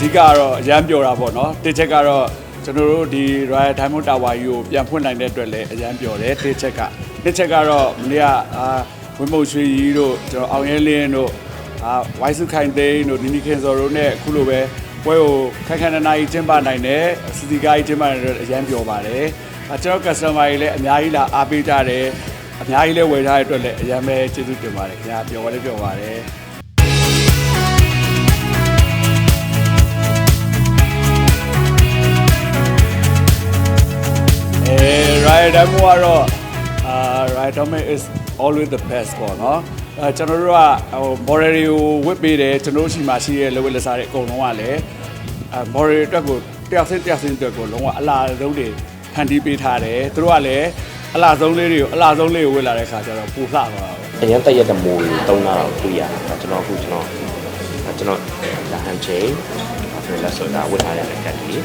ဓိကကတော့အရန်ပြောတာပေါ့နော်တစ်ချက်ကတော့ကျွန်တော်တို့ဒီ Royal Diamond Tower ကြီးကိုပြန်ဖွင့်နိုင်တဲ့အတွက်လည်းအရန်ပြောတယ်တစ်ချက်ကတစ်ချက်ကတော့မနေ့ကအာဝင်းမုံရွှေကြီးတို့ကျွန်တော်အောင်ရဲလင်းတို့အာဝိုင်းစုခိုင်သိန်းတို့နီနီခင်စော်တို့နဲ့အခုလိုပဲပွဲကိုခက်ခက်နာနာကြီးကျင်းပနိုင်တယ်စီစီကားကြီးကျင်းပနိုင်တဲ့အရန်ပြောပါတယ်အကျွန်တော် customer တွေလည်းအများကြီးလာအားပေးကြတယ်အများကြီးလည်းဝယ်ထားတဲ့အတွက်လည်းအရန်ပဲကျေးဇူးတင်ပါတယ်ခင်ဗျာပြောပါလေပြောပါတယ် Riot Demo ကတော့အာ Riot Demo is always the best ပေါ့နော်အဲကျွန်တော်တို့ကဟို model တွေကိုဝစ်ပေးတယ်ကျွန်တော်တို့ရှိမှရှိရဲ့လက်ဝဲလက်စားတွေအကုန်လုံးကလည်းအဲ model အတွက်ကိုတယောက်စင်းတယောက်စင်းအတွက်ကိုလုံးဝအလားဆုံးတွေဖန်တီးပေးထားတယ်သူတို့ကလည်းအလားဆုံးလေးတွေကိုအလားဆုံးလေးကိုဝစ်လာတဲ့ခါကျတော့ပူလှသွားတာပေါ့အရင်တက်ရက်တဲ့မိုးတွေတုံးတာတော့တွေ့ရတယ်ကျွန်တော်အခုကျွန်တော်ကျွန်တော်ဒါဟန်ချေဆိုလက်ဆိုတာဝတ်ထားရတဲ့ကတ်ကြီး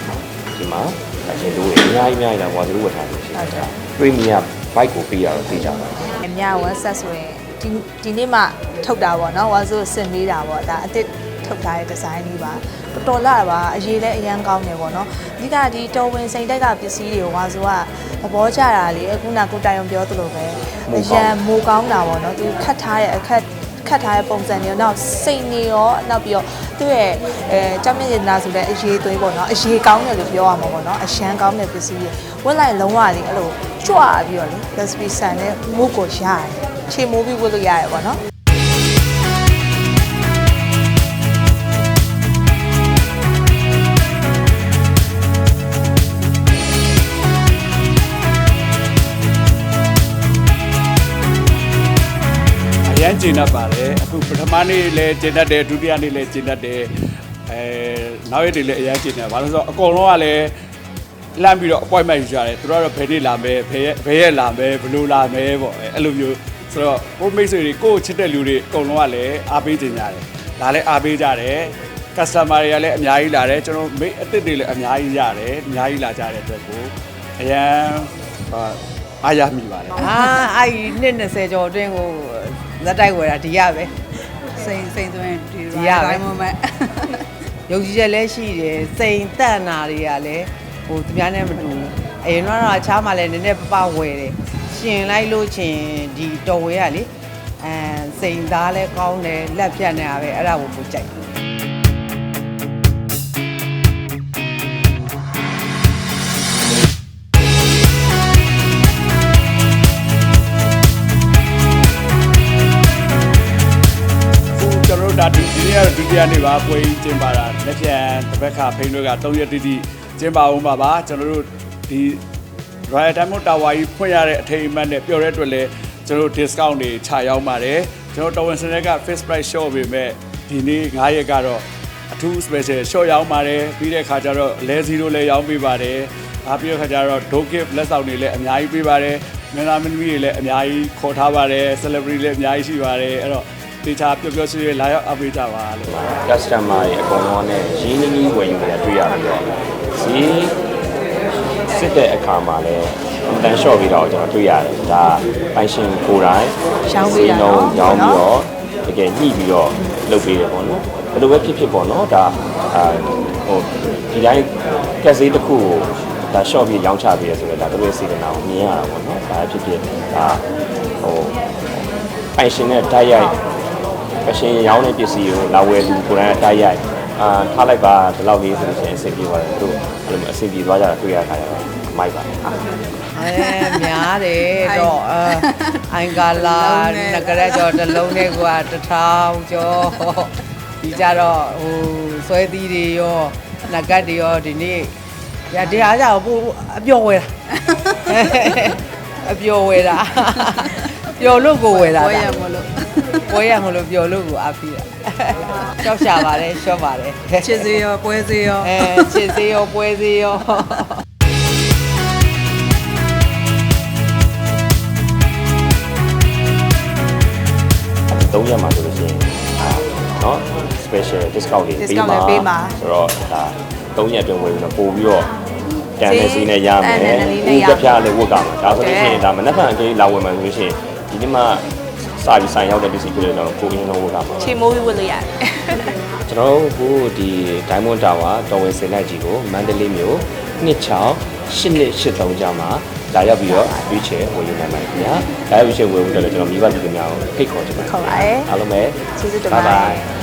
ဒီမှာ အချင်းတို့အများကြီးအများကြီးလာဝါသူတို့ဝတ်ထားတယ်ရှိတယ်ပရီမီယံဘိုက်ကိုပေးရတော့သိကြပါအများဝက်ဆက်ဆိုရင်ဒီဒီနေ့မှထုတ်တာပေါ့နော်ဝါဆိုစင်ပေးတာပေါ့ဒါအစ်စ်ထုတ်ထားတဲ့ဒီဇိုင်းလေးပါတော်တော်လာပါအရေးလည်းအရန်ကောင်းတယ်ပေါ့နော်အဓိကဒီတော်ဝင်စိန်တိုက်ကပစ္စည်းတွေကိုဝါဆိုကသဘောကျတာလေအခုနကကိုတိုင်ုံပြောသလိုပဲအရန်မိုးကောင်းတာပေါ့နော်သူခတ်ထားတဲ့အခက်ခတ်ထားတဲ့ပုံစံတွေရောနောက်စိတ်နေရောနောက်ပြီးတော့သူ့ရဲ့အဲကြောက်မြင့်ရနာဆိုတဲ့အရေးသွေးပေါ့နော်အရေးကောင်းတယ်လို့ပြောရမှာပေါ့နော်အရှမ်းကောင်းတဲ့ပစ္စည်းတွေဝက်လိုက်လုံးဝလေအဲ့လိုကြွပြီးတော့လေ recipe ဆန်နဲ့မုတ်ကိုရတယ်ခြေမိုးပြီးဝက်လို့ရတယ်ပေါ့နော်အရန်ကျင်တတ်ပါတယ်အခုပထ မနေ့လည်းကျင်တတ်တယ်ဒုတိယနေ့လည်းကျင်တတ်တယ်အဲနောက်ရက်တွေလည်းအရန်ကျင်တယ်ဘာလို့လဲဆိုတော့အကုန်လုံးကလည်းလမ်းပြီးတော့ appointment ယူကြတယ်သူတို့ကတော့ဘယ်နေ့လာမယ်ဘယ်ရက်ဘယ်ရက်လာမယ်ဘယ်လိုလာမယ်ပေါ့အဲအဲ့လိုမျိုးဆိုတော့ကိုမိတ်ဆွေတွေကိုချစ်တဲ့လူတွေအကုန်လုံးကလည်းအားပေးကြကြတယ်ဒါလည်းအားပေးကြတယ် customer တွေကလည်းအများကြီးလာတယ်ကျွန်တော်မိတ်အစ်စ်တွေလည်းအများကြီးရတယ်အများကြီးလာကြတဲ့အတွက်ကိုအရန်ဟာအားရမိပါတယ်အာအဲ့ဒီနှစ်20ကျော်အတွင်းကိုဇက်တိုက်ဝယ်တာဒီရပဲ စိန်စိန်သွင်းဒီဒီရပဲမမယုံကြည်ချက်လည်းရှိတယ်စိန်တက်နာတွေကလည်းဟိုသူများနဲ့မတူဘူးအရင်တော့အခြားမှလည်းနည်းနည်းပပဝယ်တယ်ရှင်လိုက်လို့ချင်းဒီတော်ဝဲကလေအဲစိန်သားလည်းကောင်းတယ်လက်ဖြတ်နေတာပဲအဲ့ဒါကိုကိုကြိုက်တယ် ၁ရက်နေ့ပါပွဲကြီးကျင်းပတာလက်ပြန်တစ်ဘက်ခါဖိန်းတို့က၃ရက်တိတိကျင်းပအောင်ပါပါကျွန်တော်တို့ဒီ Royal Diamond Tower ကြီးဖွင့်ရတဲ့အထိမ်းအမှတ်နဲ့ပျော်တဲ့အတွက်လည်းကျွန်တော် discount တွေခြာရောက်ပါတယ်ကျွန်တော်တော်ဝင်စနက်က face price short ပေမဲ့ဒီနေ့9ရက်ကတော့အထူး special short ရောက်ပါတယ်ပြီးတဲ့အခါကျတော့လဲ0လည်းရောင်းပေးပါတယ်အားပြီးတဲ့အခါကျတော့ dog gift လက်ဆောင်တွေလည်းအများကြီးပေးပါတယ်မင်းသားမင်းသမီးတွေလည်းအများကြီးခေါ်ထားပါတယ် celebrity လည်းအများကြီးရှိပါတယ်အဲ့တော့ တေချာပျော်ပျော်ရွှင်ရွှင်လာရောက်အားပေးကြပါလို့ customer တွေအကုန်လုံးနဲ့ရင်းနှီးနှီးဝယ်ယူနေတာတွေ့ရပြီးတော့ဈေးစစ်တဲ့အခါမှာလည်းအန်တန်လျှော့ပြီးတော့ကျွန်တော်တွေ့ရတယ်ဒါပိုင်ရှင်ကိုယ်တိုင်ရောင်းပေးတာဈေးနော်နှုန်းရောင်းပြီးတော့တကယ်ညှိပြီးတော့လုပ်ပေးတယ်ပေါ့နော်ဘယ်လိုပဲဖြစ်ဖြစ်ပေါ့နော်ဒါအာဟိုဒီတိုင်းကက်ဈေးတစ်ခုကိုဒါ short ပြီးရောင်းချပေးရဆိုတော့ဒါသူတို့ရဲ့စေတနာကိုမြင်ရတာပေါ့နော်ဒါဖြစ်ဖြစ်ဒါဟိုပိုင်ရှင်နဲ့တိုက်ရိုက် ပရှင်ရောင်းတဲ့ပစ္စည်းကိုလာဝယ်လူကိုယ်တိုင်တိုက်ရိုက်အာထားလိုက်ပါဒီလောက်လေးဆိုလို့ရှိရင်အဆင်ပြေပါတယ်သူတို့အဲ့လိုမျိုးအဆင်ပြေသွားကြတာတွေ့ရတာကြတော့မိုက်ပါတယ်အဲများတယ်တော့အအိုင်ကာလာနဂရက်ကျော်တစ်လုံးနဲ့ကွာတစ်ထောင်ကျော်ဒီကြတော့ဟိုဆွဲသီးတွေရောနဂတ်တွေရောဒီနေ့ရတရားကြတော့ပို့အပျော်ဝယ်တာအပျော်ဝယ်တာ ပျော်လို့ကိုဝယ်တာ ပွဲရ ဒါ မလို့ ပွဲရမလို့ပျော်လို့ကိုအားပြီးတာရှောက်ရှာပါတယ်ရှော့ပါတယ် ချစ်စေရောပွဲစေရော အဲချစ်စေရောပွဲစေရော ၃ရက်မှာဆိုလို့ရှိရင်အာเนาะ special discount တွေပေး discount မှာ တွေပေးမှာ ဆိုတော့ဒါ၃ရက်အတွင်းဝယ်ပြီးတော့ပို့ပြီးတော့တန်တဲ့စီးနဲ့ရမယ် တန်တဲ့စီးနဲ့ရမယ် ဥပပြလည်းဝတ်ကမှာဒါဆိုလို့ရှိရင်ဒါမနက်ဖြန်အကြီးလာဝယ်မှဆိုလို့ရှိရင် ဒီနေ့မှစာပြီးဆိုင်ရောက်တဲ့ပစ္စည်းတွေတော့ကိုယ်ရင်းတော့ဝတ်ကမှာခြေမိုးပြီးဝက်လို့ရတယ်ကျကျွန်တော်တို့ဟိုဒီ Diamond Tower တော်ဝင်စင်လိုက်ကြီးကိုမန္တလေးမြို့26 8283ကျောင်းမှာလာရောက်ပြီးတော့ရွေးချယ်ဝယ်ယူနိုင်ပါတယ်ခင်ဗျာ။လာရောက်ရွေးချယ်ဝယ်ဖို့အတွက်လည်းကျွန်တော်မိဘပြည်သူများကိုဖိတ်ခေါ်ချင်ပါတယ်ခေါ်ပါတယ်အားလုံးပဲကျေးဇူးတင်ပါတယ် Bye bye